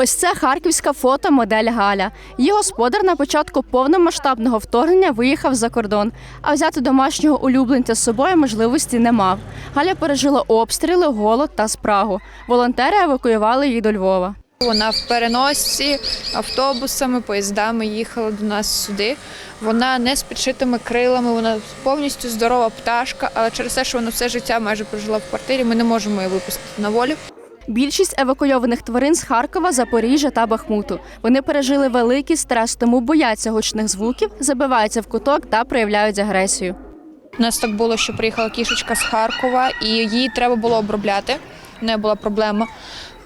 Ось це харківська фотомодель Галя. Її господар на початку повномасштабного вторгнення виїхав за кордон, а взяти домашнього улюбленця з собою можливості не мав. Галя пережила обстріли, голод та спрагу. Волонтери евакуювали її до Львова. Вона в переносці автобусами, поїздами їхала до нас сюди. Вона не з підшитими крилами, вона повністю здорова пташка, але через те, що вона все життя майже прожила в квартирі, ми не можемо її випустити на волю. Більшість евакуйованих тварин з Харкова, Запоріжжя та Бахмуту. Вони пережили великий стрес, тому бояться гучних звуків, забиваються в куток та проявляють агресію. У нас так було, що приїхала кішечка з Харкова, і її треба було обробляти. Не була проблема.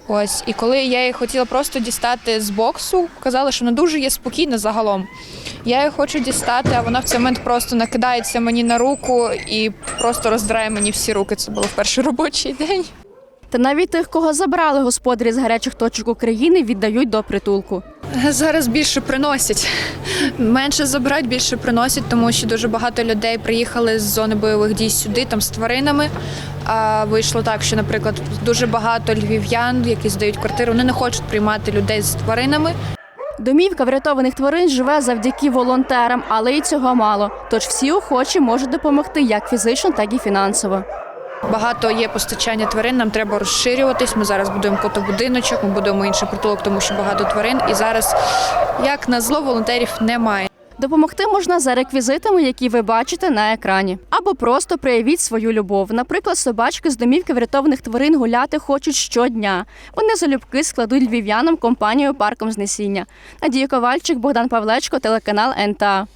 Ось, і коли я її хотіла просто дістати з боксу, казали, що вона дуже є спокійна загалом. Я її хочу дістати, а вона в цей момент просто накидається мені на руку і просто роздирає мені всі руки. Це було перший робочий день. Та навіть тих, кого забрали господарі з гарячих точок України, віддають до притулку. Зараз більше приносять. Менше забирають, більше приносять, тому що дуже багато людей приїхали з зони бойових дій сюди, там з тваринами. А вийшло так, що, наприклад, дуже багато львів'ян, які здають квартиру, вони не хочуть приймати людей з тваринами. Домівка врятованих тварин живе завдяки волонтерам, але й цього мало. Тож всі охочі можуть допомогти як фізично, так і фінансово. Багато є постачання тварин, нам треба розширюватись. Ми зараз будуємо котобудиночок, ми будуємо інший притулок, тому що багато тварин. І зараз, як на зло, волонтерів немає. Допомогти можна за реквізитами, які ви бачите на екрані, або просто проявіть свою любов. Наприклад, собачки з домівки врятованих тварин гуляти хочуть щодня. Вони залюбки складуть львів'янам компанію парком знесіння. Надія Ковальчик, Богдан Павлечко, телеканал НТА.